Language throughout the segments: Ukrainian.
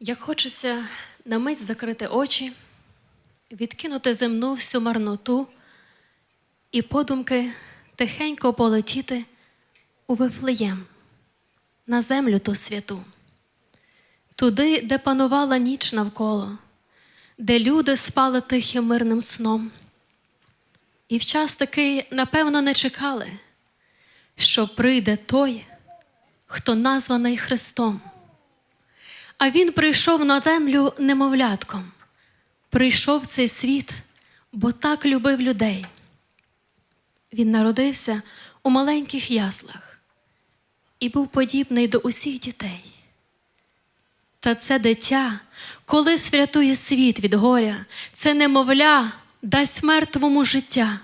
Як хочеться на мить закрити очі, відкинути земну всю марноту і подумки тихенько полетіти у Вифлеєм, на землю ту святу, туди, де панувала ніч навколо, де люди спали тихим мирним сном. І в час такий, напевно, не чекали, що прийде той, хто названий Христом. А він прийшов на землю немовлятком, прийшов цей світ, бо так любив людей. Він народився у маленьких яслах і був подібний до усіх дітей. Та це дитя, колись врятує світ від горя, це немовля дасть мертвому життя.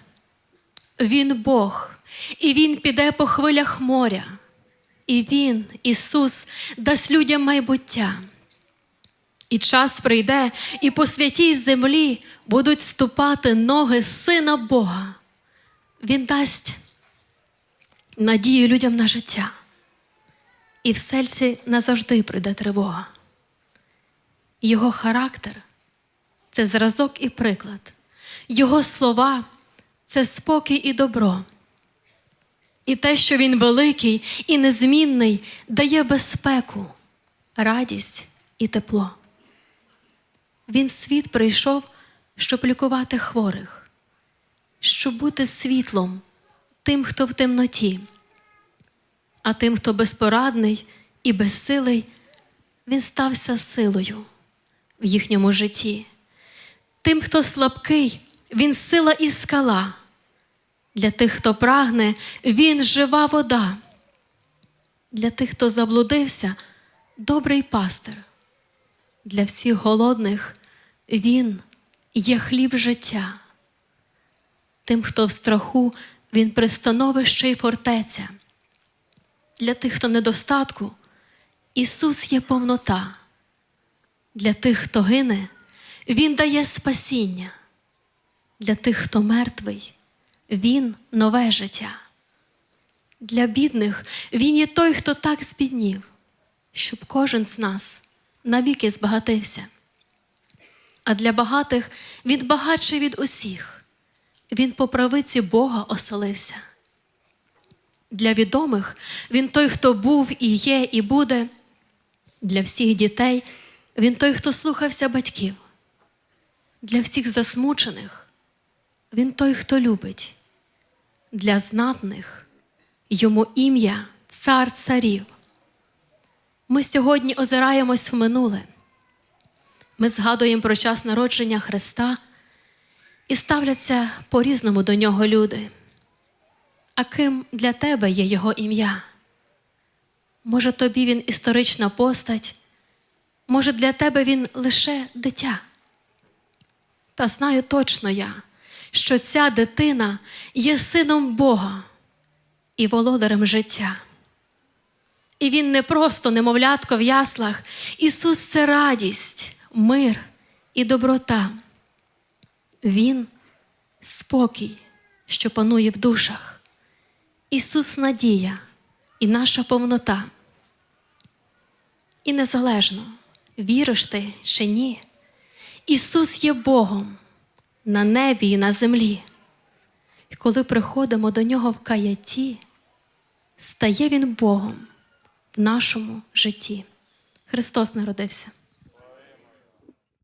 Він Бог, і Він піде по хвилях моря. І Він, Ісус, дасть людям майбуття. І час прийде, і по святій землі будуть ступати ноги Сина Бога. Він дасть надію людям на життя. І в серці назавжди прийде тривога. Його характер це зразок і приклад. Його слова це спокій і добро. І те, що він великий і незмінний, дає безпеку, радість і тепло. Він світ прийшов, щоб лікувати хворих, щоб бути світлом тим, хто в темноті, а тим, хто безпорадний і безсилий, він стався силою в їхньому житті. Тим, хто слабкий, він сила і скала. Для тих, хто прагне, він жива вода. Для тих, хто заблудився, добрий пастир. Для всіх голодних він є хліб життя. Тим, хто в страху, він пристановище й фортеця. Для тих, хто в недостатку, Ісус є повнота. Для тих, хто гине, Він дає спасіння. Для тих, хто мертвий, Він нове життя. Для бідних Він є той, хто так збіднів, щоб кожен з нас навіки збагатився. А для багатих він багатший від усіх. Він по правиці Бога оселився. Для відомих він той, хто був і є, і буде. Для всіх дітей він той, хто слухався батьків. Для всіх засмучених він той, хто любить. Для знатних йому ім'я цар царів. Ми сьогодні озираємось в минуле. Ми згадуємо про час народження Христа і ставляться по-різному до нього люди. А ким для тебе є Його ім'я? Може, тобі він історична постать, може, для тебе він лише дитя. Та знаю точно я, що ця дитина є сином Бога і володарем життя. І він не просто немовлятко в яслах. Ісус це радість, мир і доброта. Він спокій, що панує в душах. Ісус надія і наша повнота. І незалежно, віриш ти чи ні, Ісус є Богом на небі і на землі. І коли приходимо до Нього в каяті, стає Він Богом в нашому житті. Христос народився.